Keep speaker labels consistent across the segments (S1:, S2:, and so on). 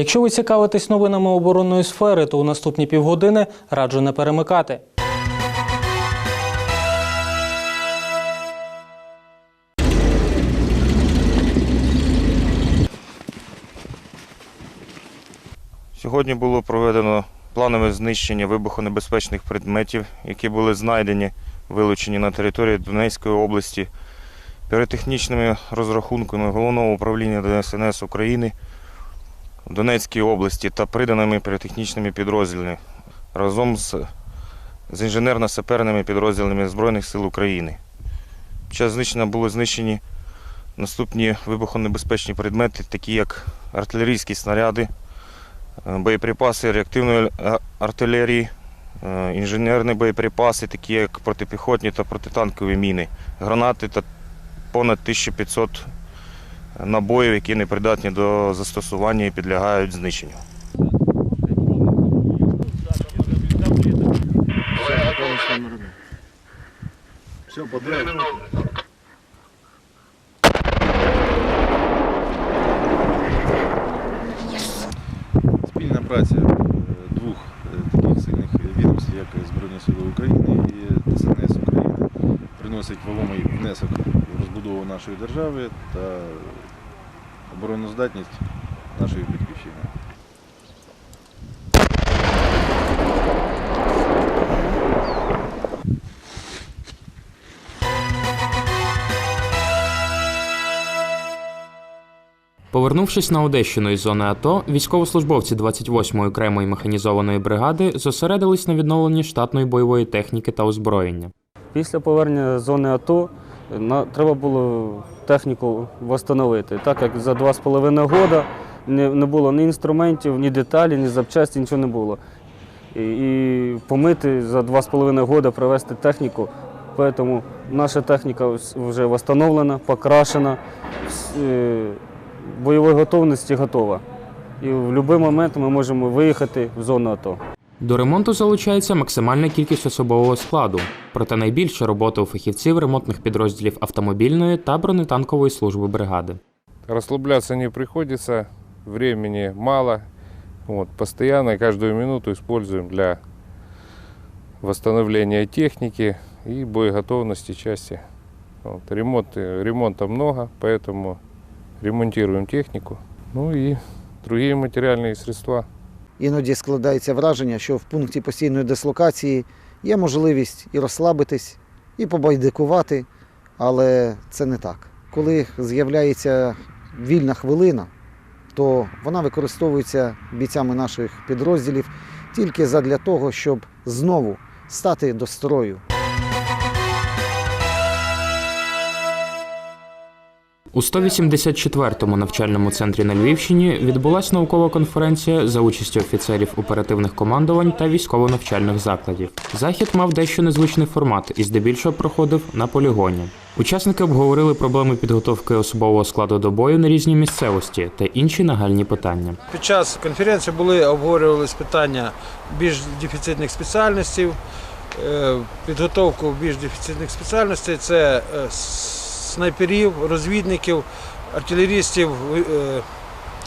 S1: Якщо ви цікавитесь новинами оборонної сфери, то у наступні півгодини раджу не перемикати.
S2: Сьогодні було проведено планове знищення вибухонебезпечних предметів, які були знайдені, вилучені на території Донецької області піротехнічними розрахунками Головного управління ДСНС України в Донецькій області та приданими піротехнічними підрозділами разом з, з інженерно-саперними підрозділами Збройних сил України. Під час знищення були знищені наступні вибухонебезпечні предмети, такі як артилерійські снаряди, е, боєприпаси реактивної артилерії, е, інженерні боєприпаси, такі як протипіхотні та протитанкові міни, гранати та понад 1500 набоїв, які не придатні до застосування і підлягають знищенню.
S3: Все, подряд. Спільна праця е, двох е, таких сильних відомств, як Збройні Сили України і ДСНС України, приносить вагомий внесок в розбудову нашої держави та обороноздатність нашої батьківщини.
S4: Повернувшись на Одещину із зони АТО, військовослужбовці 28-ї окремої механізованої бригади зосередились на відновленні штатної бойової техніки та озброєння.
S5: Після повернення з зони АТО на, треба було техніку встановити. Так як за два з половиною роки не, не було ні інструментів, ні деталі, ні запчасті, нічого не було. І, і помити за два з половиною роки привезти техніку. Тому наша техніка вже встановлена, покрашена, е, бойової готовності готова. І в будь-який момент ми можемо виїхати в зону АТО.
S4: До ремонту залучається максимальна кількість особового складу, проте найбільше роботи у фахівців ремонтних підрозділів автомобільної та бронетанкової служби бригади.
S6: Расслабляться не приходится, времени мало. Вот, постоянно и каждую минуту используем для восстановления техники и боеготовности части. Вот, ремонт, э, ремонта много, поэтому ремонтируем технику. Ну и другие материальные средства.
S7: Іноді складається враження, що в пункті постійної дислокації є можливість і розслабитись, і побайдикувати, але це не так. Коли з'являється вільна хвилина, то вона використовується бійцями наших підрозділів тільки задля того, щоб знову стати до строю.
S4: У 184-му навчальному центрі на Львівщині відбулася наукова конференція за участю офіцерів оперативних командувань та військово-навчальних закладів. Захід мав дещо незвичний формат і здебільшого проходив на полігоні. Учасники обговорили проблеми підготовки особового складу до бою на різній місцевості та інші нагальні питання.
S8: Під час конференції були обговорювалися питання більш дефіцитних спеціальностей, е, підготовку більш дефіцитних спеціальностей це е, снайперів, розвідників, артилерістів, е,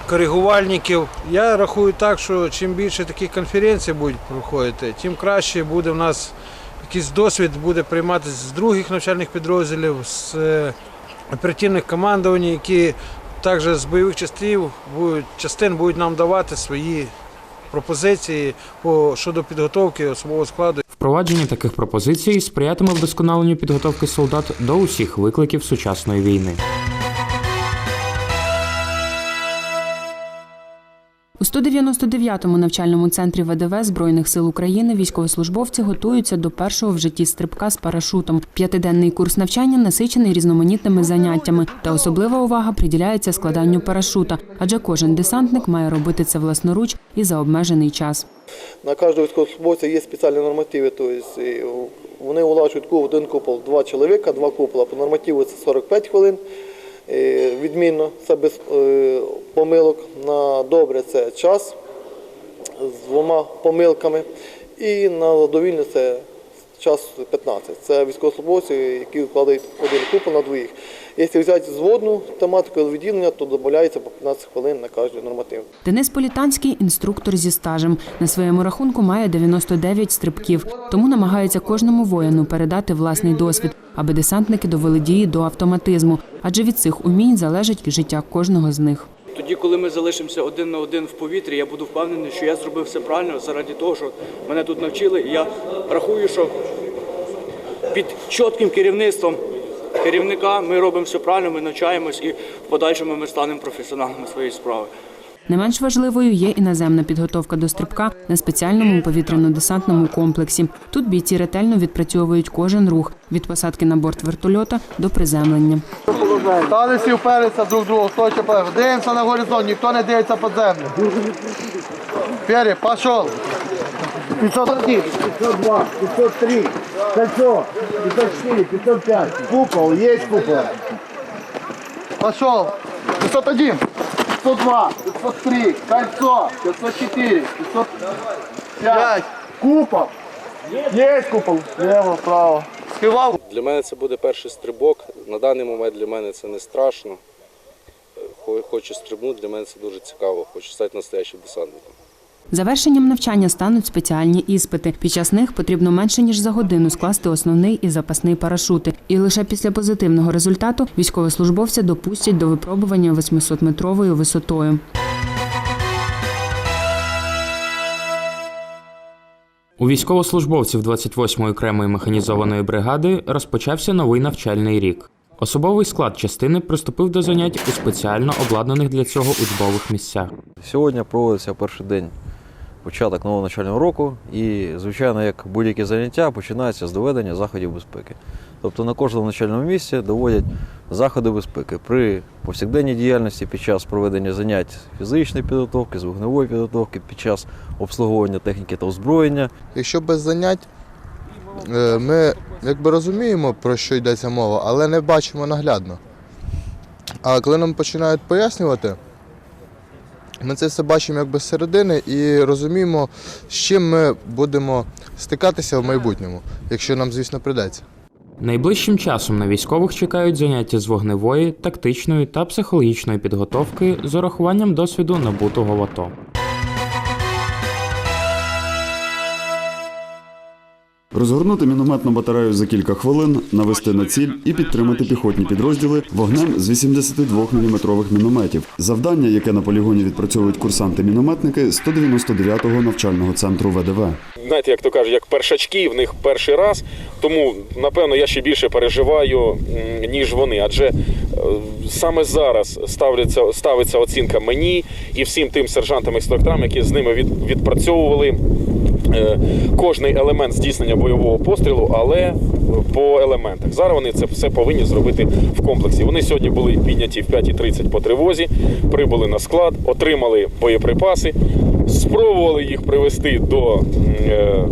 S8: коригувальників. Я рахую так, що чим більше таких конференцій будуть проходити, тим краще буде в нас якийсь досвід буде прийматися з других навчальних підрозділів, з е, оперативних командувань, які також з бойових частин будуть, частин будуть нам давати свої пропозиції по, щодо підготовки особового складу.
S4: Впровадження таких пропозицій сприятиме вдосконаленню підготовки солдат до усіх викликів сучасної війни.
S9: У 199-му навчальному центрі ВДВ Збройних сил України військовослужбовці готуються до першого в житті стрибка з парашутом. П'ятиденний курс навчання насичений різноманітними заняттями, та особлива увага приділяється складанню парашута, адже кожен десантник має робити це власноруч і за обмежений час.
S10: На кожного військовослужбовця є спеціальні нормативи. Тобто вони улажують ку- один купол два чоловіка, два купола. По нормативу це 45 хвилин. Відмінно, це без е, помилок. На добре це час з двома помилками. І на довільне це час 15. Це військовослужбовці, які вкладають один купол на двоїх. Якщо взяти зводну тематику відділення, то додається по 15 хвилин на кожен норматив.
S9: Денис Політанський інструктор зі стажем. На своєму рахунку має 99 стрибків, тому намагається кожному воїну передати власний досвід, аби десантники довели дії до автоматизму, адже від цих умінь залежить життя кожного з них.
S11: Тоді, коли ми залишимося один на один в повітрі, я буду впевнений, що я зробив все правильно заради того, що мене тут навчили. І я рахую, що під чітким керівництвом керівника ми робимо все правильно, ми навчаємось і в подальшому ми станемо професіоналами своєї справи.
S9: Не менш важливою є і наземна підготовка до стрибка на спеціальному повітряно-десантному комплексі. Тут бійці ретельно відпрацьовують кожен рух від посадки на борт вертольота до приземлення.
S10: Стали всі впереться друг другу, хто ще перший. Дивимося на горизонт, ніхто не дивиться під землю. Вперед, пішов. 501, 502, 503, кольцо, 504, 505, купол, є купол. Пошел. 501, 502, 503, кольцо, 504, 505, купол. Є купол. Лево, право. Співав.
S12: Для мене це буде перший стрибок. На даний момент для мене це не страшно. Е, Хочу стрибнути, для мене це дуже цікаво. Хочу стати настоящим десантником.
S9: Завершенням навчання стануть спеціальні іспити. Під час них потрібно менше ніж за годину скласти основний і запасний парашути. І лише після позитивного результату військовослужбовця допустять до випробування 800-метровою висотою.
S4: У військовослужбовців 28-ї окремої механізованої бригади розпочався новий навчальний рік. Особовий склад частини приступив до занять у спеціально обладнаних для цього учбових місцях.
S13: Сьогодні проводиться перший день початок нового навчального року, і, звичайно, як будь-які заняття, починається з доведення заходів безпеки. Тобто на кожному навчальному місці доводять заходи безпеки при повсякденній діяльності під час проведення занять фізичної підготовки, з вогневої підготовки, під час обслуговування техніки та озброєння.
S14: Якщо без занять, е, ми якби розуміємо, про що йдеться мова, але не бачимо наглядно. А коли нам починають пояснювати, ми це все бачимо якби з середини і розуміємо, з чим ми будемо стикатися в майбутньому, якщо нам, звісно, прийдеться.
S4: Найближчим часом на військових чекають заняття з вогневої, тактичної та психологічної підготовки з урахуванням досвіду набутого в АТО.
S15: Розгорнути мінометну батарею за кілька хвилин, навести на ціль і підтримати піхотні підрозділи вогнем з 82-мм мінометів. Завдання, яке на полігоні відпрацьовують курсанти-мінометники 199-го навчального центру ВДВ.
S16: знаєте, як то кажуть, як першачки, в них перший раз. Тому, напевно, я ще більше переживаю, ніж вони. Адже е, саме зараз ставляться, ставиться оцінка мені і всім тим сержантам інструкторам, які з ними від, відпрацьовували кожний елемент здійснення бойового пострілу, але по елементах. Зараз вони це все повинні зробити в комплексі. Вони сьогодні були підняті в 5.30 по тривозі, прибули на склад, отримали боєприпаси, спробували їх привести до е,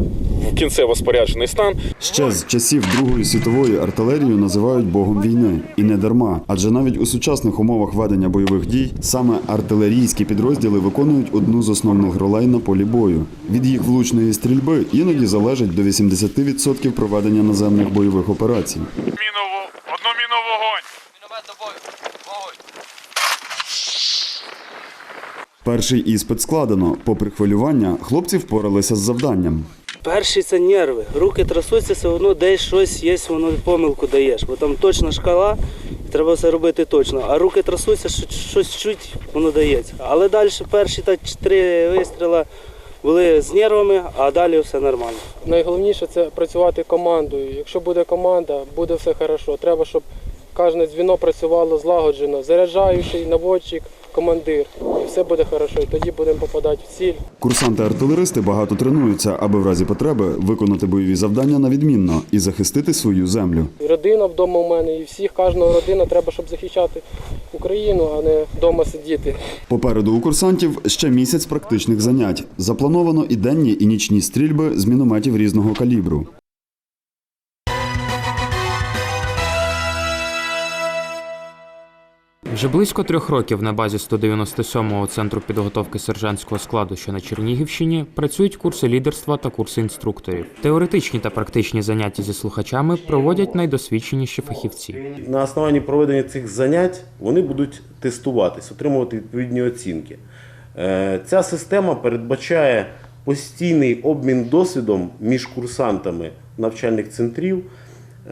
S16: в кінцево споряджений стан.
S15: Ще з часів Другої світової артилерію називають богом війни, і не дарма. Адже навіть у сучасних умовах ведення бойових дій саме артилерійські підрозділи виконують одну з основних ролей на полі бою. Від їх влучної стрільби іноді залежить до 80% проведення наземних бойових операцій.
S16: Одну міну вогонь.
S15: Перший іспит складено. Попри хвилювання, хлопці впоралися з завданням.
S17: Перший це нерви. Руки трясуться, все одно десь щось є, воно помилку даєш, бо там точна шкала, треба все робити точно. А руки трясуться, що- щось чуть воно дається. Але далі перші та чотири вистріли були з нервами, а далі все нормально.
S18: Найголовніше це працювати командою. Якщо буде команда, буде все хорошо. Треба, щоб кожне дзвіно працювало злагоджено. Заряджаючий, наводчик, командир. І все буде хорошо. І тоді будемо попадати в ціль.
S15: Курсанти-артилеристи багато тренуються, аби в разі потреби виконати бойові завдання на відмінно і захистити свою землю.
S18: І родина вдома у мене, і всіх, кожного родина треба, щоб захищати Україну, а не вдома сидіти.
S15: Попереду у курсантів ще місяць практичних занять. Заплановано і денні, і нічні стрільби з мінометів різного калібру.
S4: Вже близько трьох років на базі 197-го центру підготовки сержантського складу, що на Чернігівщині, працюють курси лідерства та курси інструкторів. Теоретичні та практичні заняття зі слухачами проводять найдосвідченіші фахівці.
S19: На основанні проведення цих занять вони будуть тестуватись, отримувати відповідні оцінки. Е, Ця система передбачає постійний обмін досвідом між курсантами навчальних центрів.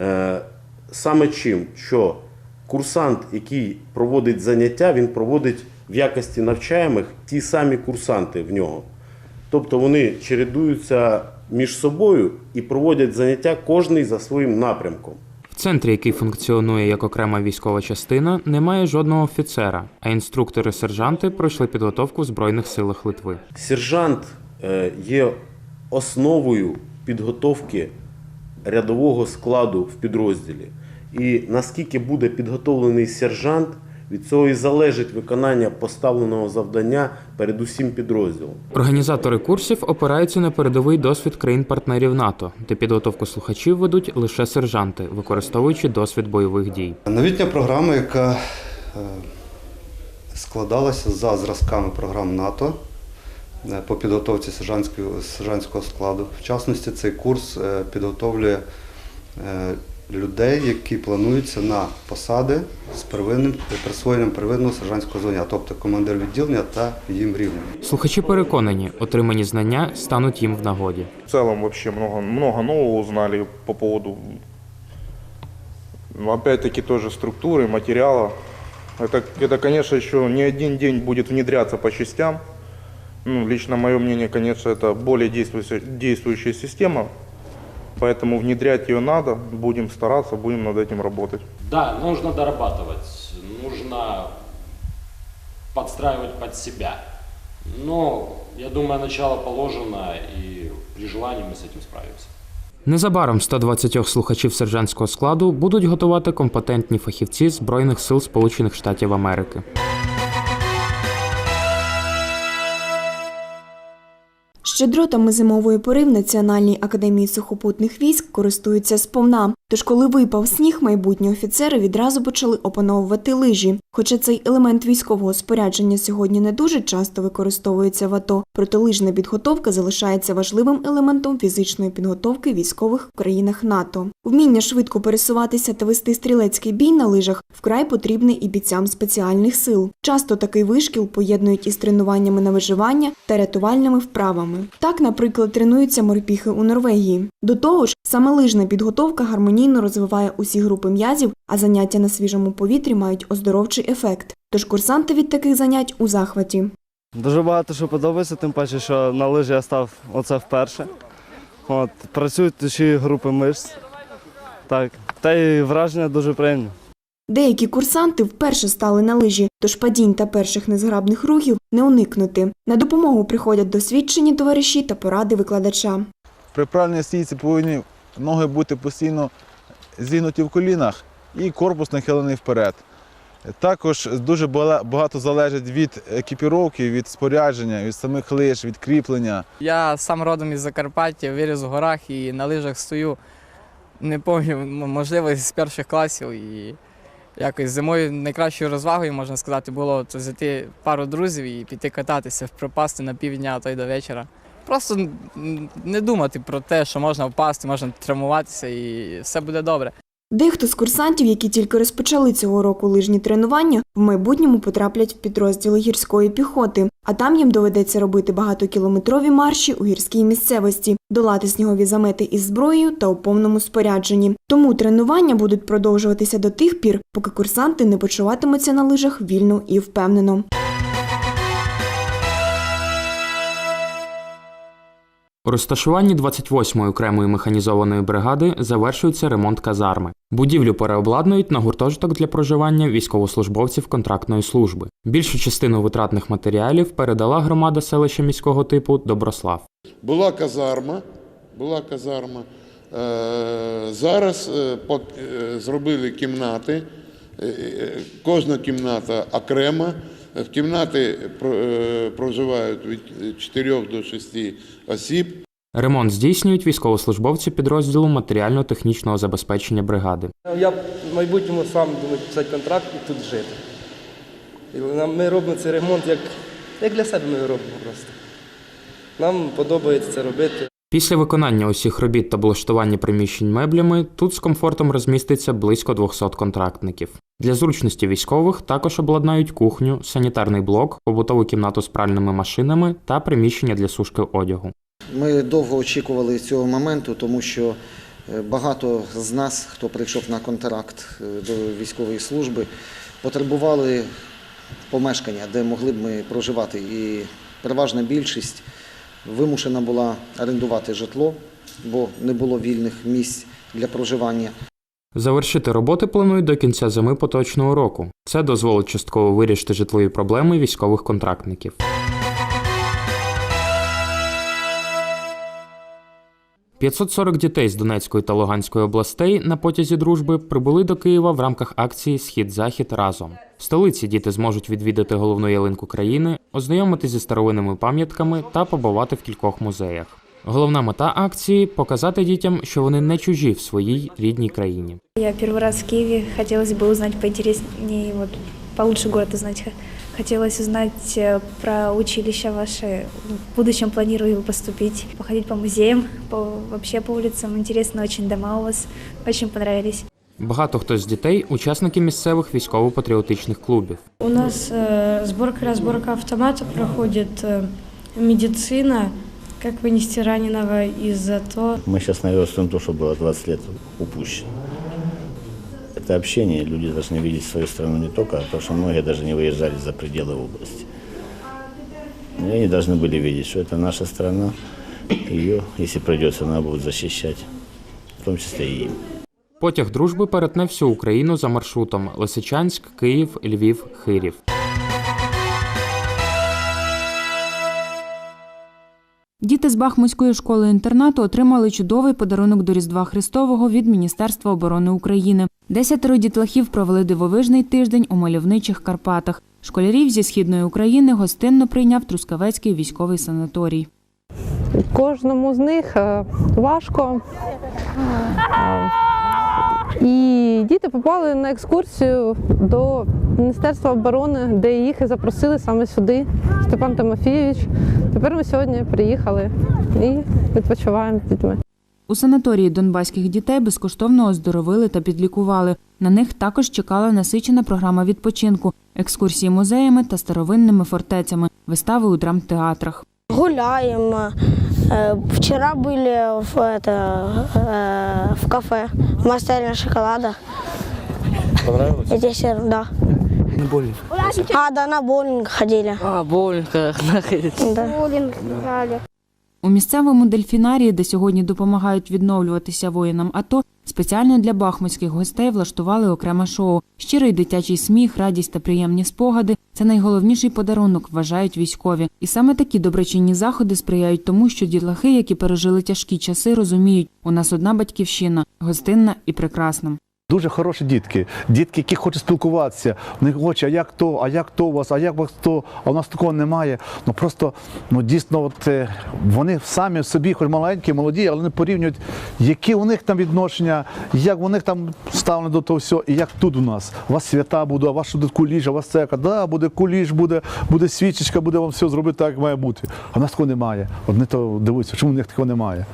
S19: Е, Саме чим, що курсант, який проводить заняття, він проводить в якості навчаємих ті самі курсанти в нього. Тобто вони чередуються між собою і проводять заняття кожний за своїм напрямком.
S4: В центрі, який функціонує як окрема військова частина, немає жодного офіцера, а інструктори-сержанти пройшли підготовку в Збройних силах Литви.
S19: Сержант е, є основою підготовки рядового складу в підрозділі. І наскільки буде підготовлений сержант, від цього і залежить виконання поставленого завдання перед усім підрозділом.
S4: Організатори курсів опираються на передовий досвід країн-партнерів НАТО, де підготовку слухачів ведуть лише сержанти, використовуючи досвід бойових дій.
S20: Новітня програма, яка е, складалася за зразками програм НАТО е, по підготовці сержантського, складу. В частності, цей курс е, підготовлює людей, які плануються на посади з первинним присвоєнням первинного сержантського звання, тобто командир відділення та їм рівня.
S4: Слухачі переконані, отримані знання стануть їм в нагоді.
S21: В целом вообще много, много нового узнали по поводу, ну, опять-таки, тоже структуры, материала. Это, это, конечно, еще не один день будет внедряться по частям. Ну, лично мое мнение, конечно, это более действующая, действующая система. Поэтому внедрять ее надо, будем стараться, будем над этим работать.
S22: Да, нужно дорабатывать, нужно подстраивать под себя. Но я думаю, начало положено, и при желании мы с этим справимся.
S4: Незабаром 120 слухачів сержантського складу будуть готувати компетентні фахівці Збройних сил Сполучених Штатів Америки.
S23: Щедротами зимової пори в Національній академії сухопутних військ користуються сповна. Тож, коли випав сніг, майбутні офіцери відразу почали опановувати лижі. Хоча цей елемент військового спорядження сьогодні не дуже часто використовується в АТО, проте лижна підготовка залишається важливим елементом фізичної підготовки військових в країнах НАТО. Вміння швидко пересуватися та вести стрілецький бій на лижах вкрай потрібний і бійцям спеціальних сил. Часто такий вишкіл поєднують із тренуваннями на виживання та рятувальними вправами. Так, наприклад, тренуються морпіхи у Норвегії. До того ж, саме лижна підготовка гармонійно розвиває усі групи м'язів, а заняття на свіжому повітрі мають оздоровчий ефект. Тож курсанти від таких занять у захваті.
S5: Дуже багато що подобається, тим паче, що на лижі я став оце вперше. От, працюють ще групи мишць. Так, та й враження дуже приємні.
S23: Деякі курсанти вперше стали на лижі, тож падінь та перших незграбних рухів не уникнути. На допомогу приходять досвідчені товариші та поради викладача.
S3: При правильній стійці повинні ноги бути постійно зігнуті в колінах і корпус нахилений вперед. Також дуже багато залежить від екіпіровки, від спорядження, від самих лиж, від кріплення.
S24: Я сам родом із Закарпаття, виріс в горах і на лижах стою. Не пам'ятаю, можливо, з перших класів. І якось зимою найкращою розвагою, можна сказати, було то взяти пару друзів і піти кататися, пропасти на півдня, а то й до вечора. Просто не думати про те, що можна впасти, можна травмуватися і все буде добре.
S23: Дехто з курсантів, які тільки розпочали цього року лижні тренування, в майбутньому потраплять в підрозділи гірської піхоти, а там їм доведеться робити багатокілометрові марші у гірській місцевості, долати снігові замети із зброєю та у повному спорядженні. Тому тренування будуть продовжуватися до тих пір, поки курсанти не почуватимуться на лижах вільно і впевнено.
S4: У розташуванні 28-ї окремої механізованої бригади завершується ремонт казарми. Будівлю переобладнують на гуртожиток для проживання військовослужбовців контрактної служби. Більшу частину витратних матеріалів передала громада селища міського типу Доброслав.
S25: Була казарма, була казарма. Е, Зараз е, е, зробили кімнати. Кожна кімната окрема. В кімнати е, проживають від 4 до 6 осіб.
S4: Ремонт здійснюють військовослужбовці підрозділу матеріально-технічного забезпечення бригади.
S26: Я в майбутньому сам думаю писати контракт і тут жити.
S27: І ми робимо цей ремонт як, як для себе ми його робимо просто. Нам подобається це робити.
S4: Після виконання усіх робіт та облаштування приміщень меблями тут з комфортом розміститься близько 200 контрактників. Для зручності військових також обладнають кухню, санітарний блок, побутову кімнату з пральними машинами та приміщення для сушки одягу.
S7: Ми довго очікували цього моменту, тому що е, багато з нас, хто прийшов на контракт е, до військової служби, потребували помешкання, де могли б ми проживати. І переважна більшість вимушена була орендувати житло, бо не було вільних місць для проживання.
S4: Завершити роботи планують до кінця зими поточного року. Це дозволить частково вирішити житлові проблеми військових контрактників. «540 дітей з Донецької та Луганської областей на потязі дружби прибули до Києва в рамках акції Схід-Захід разом. В столиці діти зможуть відвідати головну ялинку країни, ознайомитися зі старовинними пам'ятками та побувати в кількох музеях. Головна мета акції показати дітям, що вони не чужі в своїй рідній країні.
S21: Я первый раз в Киеве. Хотелось бы узнать поинтереснее, вот получше город узнать. Х- Хотелось узнать э, про училище ваше. В будущем планирую поступить, походить по музеям, по, вообще по улицам. Интересно очень дома у вас. Очень понравились.
S4: Багато хто з дітей учасники місцевих військово-патріотичних клубів.
S28: У нас э, сборка-разборка автомата проходит, э, медицина, как вынести раненого из АТО.
S29: Мы сейчас наверстываем то, что было 20 лет упущено. Это общение, люди должны видеть свою страну не только, а то, что многие даже не выезжали за пределы области. И они должны были видеть, что это наша страна, ее, если придется, надо будет защищать, в том числе и им.
S4: Потяг дружби перетне всю Україну за маршрутом Лисичанськ, Київ, Львів, Хирів.
S9: Діти з Бахмутської школи-інтернату отримали чудовий подарунок до Різдва Христового від Міністерства оборони України. Десятеро дітлахів провели дивовижний тиждень у мальовничих Карпатах. Школярів зі східної України гостинно прийняв Трускавецький військовий санаторій.
S30: Кожному з них е, важко. І діти попали на екскурсію до Міністерства оборони, де їх і запросили саме сюди, Степан Тимофійович. Тепер ми сьогодні приїхали і відпочиваємо з дітьми.
S9: У санаторії донбаських дітей безкоштовно оздоровили та підлікували. На них також чекала насичена програма відпочинку, екскурсії музеями та старовинними фортецями, вистави у драмтеатрах.
S31: Гуляем. Э, Вчера были в, это, э, в кафе в мастерне шоколада.
S12: Понравилось?
S31: Здесь, э, да.
S12: Не больно.
S31: А, да, на боулинг ходили.
S12: А, боулинг
S31: Да. Боулинг играли.
S9: У місцевому дельфінарії, де сьогодні допомагають відновлюватися воїнам АТО, спеціально для бахмутських гостей влаштували окреме шоу. Щирий дитячий сміх, радість та приємні спогади це найголовніший подарунок, вважають військові. І саме такі доброчинні заходи сприяють тому, що дітлахи, які пережили тяжкі часи, розуміють, у нас одна батьківщина гостинна і прекрасна.
S32: Дуже хороші дітки, дітки, які хочуть спілкуватися. Вони хочуть, а як то, а як то у вас, а як вас то, а у нас такого немає. Ну просто ну дійсно, от е, вони самі собі, хоч маленькі, молоді, але вони порівнюють, які у них там відношення, як у них там ставлено до того всього, і як тут у нас. У вас свята буде, а у вас буде куліш, а у вас церква, да, буде куліш, буде, буде свічечка, буде вам все зробити так, як має бути. А в нас такого немає. От то дивуються, чому в них такого немає.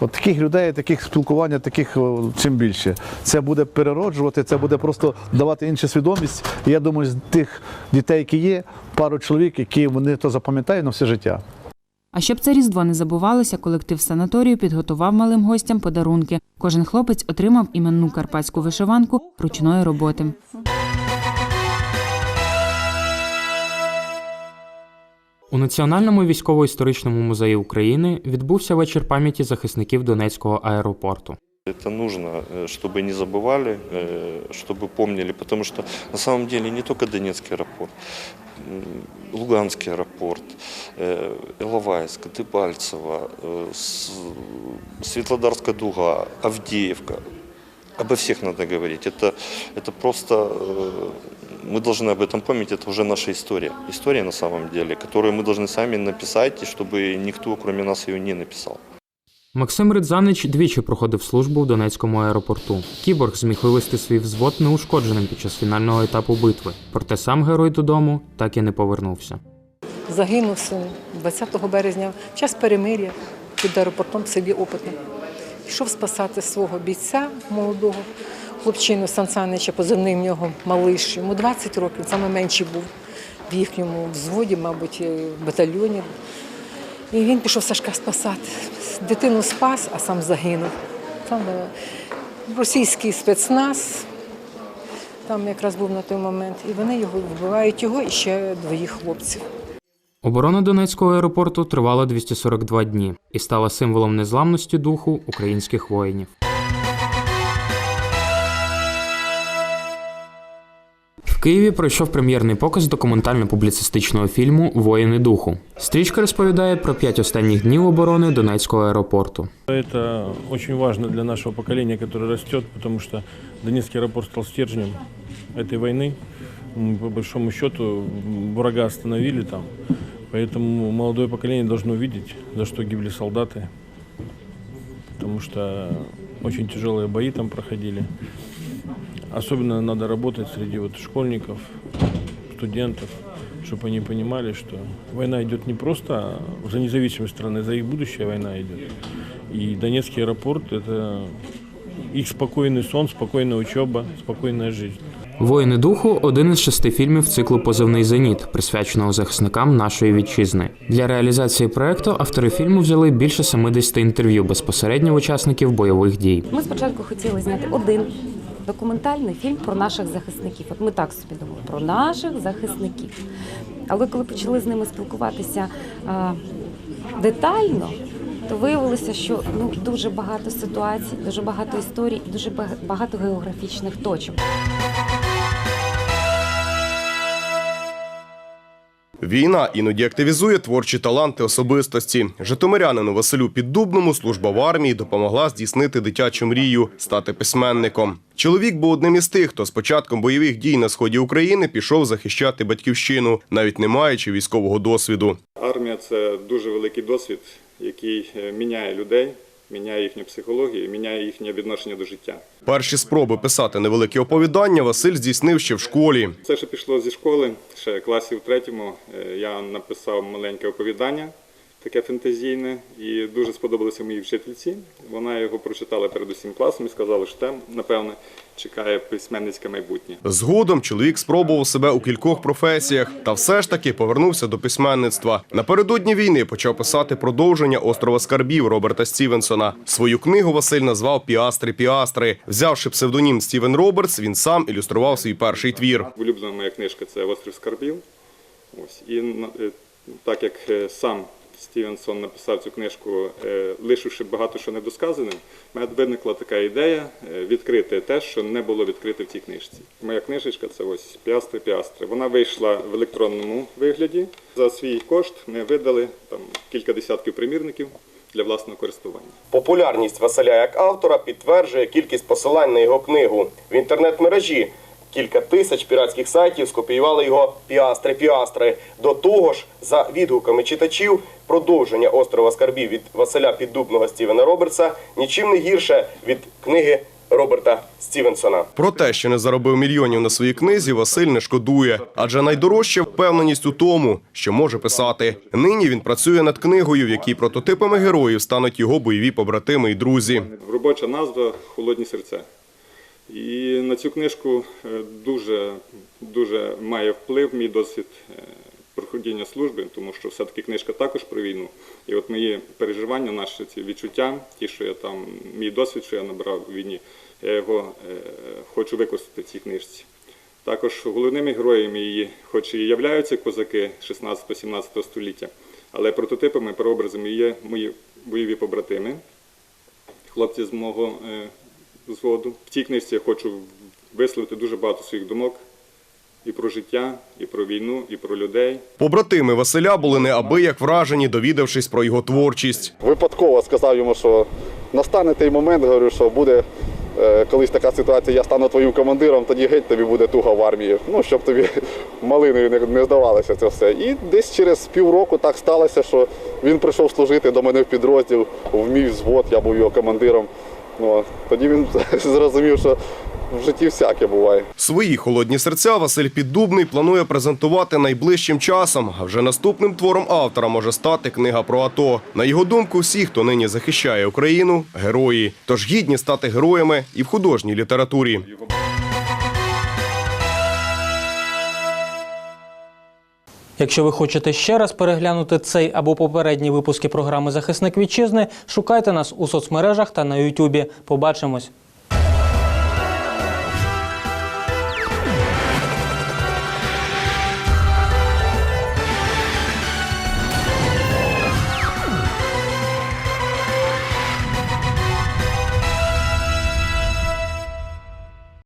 S32: От таких людей, таких спілкування, таких чим більше. Це буде перероджувати, це буде просто давати іншу свідомість. Я думаю, з тих дітей, які є, пару чоловік, які вони то запам'ятають на все життя.
S9: А щоб це різдво не забувалося, колектив санаторію підготував малим гостям подарунки. Кожен хлопець отримав іменну карпатську вишиванку ручної роботи.
S4: У Національному військово-історичному музеї України відбувся вечір пам'яті захисників Донецького аеропорту.
S15: Это нужно, э, чтобы не забывали, э, чтобы помнили, потому что на самом деле не только Донецкий аэропорт, м, Луганский аэропорт, э, Иловайск, Дебальцево, э, С- Светлодарская дуга, Авдеевка. Обо всех надо говорить. Это, это просто э, мы должны об этом помнить, это уже наша история. История на самом деле, которую мы должны сами написать, и чтобы никто, кроме нас, ее не написал.
S4: Максим Ридзанич двічі проходив службу в Донецькому аеропорту. Кіборг зміг вивести свій взвод неушкодженим під час фінального етапу битви. Проте сам герой додому так і не повернувся.
S33: Загинув син 20 березня в час перемир'я під аеропортом в селі Опитне. Пішов спасати свого бійця молодого, хлопчину Сан Санича, позивний в нього малиш. Йому 20 років, саме менший був в їхньому взводі, мабуть, в батальйоні. І він пішов Сашка спасати. Дитину спас, а сам загинув. Там е, російський спецназ, там якраз був на той момент, і вони його вбивають його і ще двоїх хлопців.
S4: Оборона Донецького аеропорту тривала 242 дні і стала символом незламності духу українських воїнів. В Києві пройшов прем'єрний показ документально-публіцистичного фільму Воїни духу. Стрічка розповідає про п'ять останніх днів оборони Донецького аеропорту.
S34: Это очень важно для нашего поколения, которое растет, потому что Донецкий аэропорт стал стержнем этой войны. М, По большому счету врага остановили там, поэтому молодое поколение должно видеть, за что гибли солдаты, потому что очень тяжелые бои там проходили. Особенно надо работать среди вот школьников, студентов, чтобы они понимали, что война идет не просто за независимость страны, за их будущее война идет. И Донецкий аэропорт – это их спокойный сон, спокойная учеба, спокойная жизнь.
S4: Воїни духу один із шести фільмів циклу Позивний зеніт, присвяченого захисникам нашої вітчизни. Для реалізації проекту автори фільму взяли більше 70 інтерв'ю безпосередньо учасників бойових дій.
S35: Ми спочатку хотіли зняти один документальний фільм про наших захисників. От ми так собі думали про наших захисників. Але коли почали з ними спілкуватися а, детально, то виявилося, що ну дуже багато ситуацій, дуже багато історій, дуже бага- багато географічних точок.
S36: Війна іноді активізує творчі таланти особистості. Житомирянину Василю Піддубному служба в армії допомогла здійснити дитячу мрію стати письменником. Чоловік був одним із тих, хто з початком бойових дій на сході України пішов захищати батьківщину, навіть не маючи військового досвіду.
S28: Армія це дуже великий досвід, який е, міняє людей, міняє їхню психологію, міняє їхнє відношення до життя.
S36: Перші спроби писати невеликі оповідання Василь здійснив ще в школі.
S28: Це ще пішло зі школи, ще класі в третьому. е, Я написав маленьке оповідання, таке фантазійне, і дуже сподобалося моїй вчительці. Вона його прочитала перед усім класом і сказала, що там, напевне, чекає письменницьке майбутнє.
S36: Згодом чоловік спробував себе у кількох професіях, та все ж таки повернувся до письменництва. Напередодні війни почав писати продовження острова скарбів Роберта Стівенсона. Свою книгу Василь назвав Піастри Піастри. Взявши псевдонім Стівен Робертс, він сам ілюстрував свій перший твір.
S28: Улюблена моя книжка це Острів Скарбів. Ось. І е, так як е, сам Стівенсон написав цю книжку, е, лишивши багато що недосказаним, в мене виникла така ідея е, відкрити те, що не було відкрите в цій книжці. Моя книжечка це ось Піастри Піастри. Вона вийшла в електронному вигляді. За свій кошт ми видали там кілька десятків примірників для власного користування.
S36: Популярність Василя як автора підтверджує кількість посилань на його книгу в інтернет-мережі. Кілька тисяч піратських сайтів скопіювали його піастри-піастри. До того ж, за відгуками читачів, продовження острова скарбів від Василя Піддубного Стівена Робертса нічим не гірше від книги Роберта Стівенсона. Про те, що не заробив мільйонів на своїй книзі, Василь не шкодує, адже найдорожча впевненість у тому, що може писати. Нині він працює над книгою, в якій прототипами героїв стануть його бойові побратими і друзі.
S28: Робоча назва Холодні серця. І на цю книжку е, дуже, дуже має вплив мій досвід е, проходіння служби, тому що все-таки книжка також про війну. І от мої переживання, наші ці відчуття, ті, що я там, мій досвід, що я набрав у війні, я його е, хочу використати в цій книжці. Також головними героями її, хоч і являються козаки 16-17 століття, але прототипами, прообразами є мої бойові побратими, хлопці з мого е. В цій книжці я хочу висловити дуже багато своїх думок і про життя, і про війну, і про людей.
S36: Побратими Василя були неабияк вражені, довідавшись про його творчість.
S37: Випадково сказав йому, що настане той момент, говорю, що буде
S38: е, колись така ситуація, я стану твоїм командиром, тоді геть тобі буде туго в армії. Ну, щоб тобі малиною не, не здавалося це все. І десь через півроку так сталося, що він прийшов служити до мене в підрозділ, в мій взвод, я був його командиром. Ну, тоді він зрозумів, що в житті всяке буває.
S36: Свої холодні серця Василь Піддубний планує презентувати найближчим часом. А вже наступним твором автора може стати книга про АТО. На його думку, всі, хто нині захищає Україну, герої. Тож гідні стати героями і в художній літературі.
S17: Якщо ви хочете ще раз переглянути цей або попередні випуски програми Захисник вітчизни, шукайте нас у соцмережах та на Ютубі. Побачимось.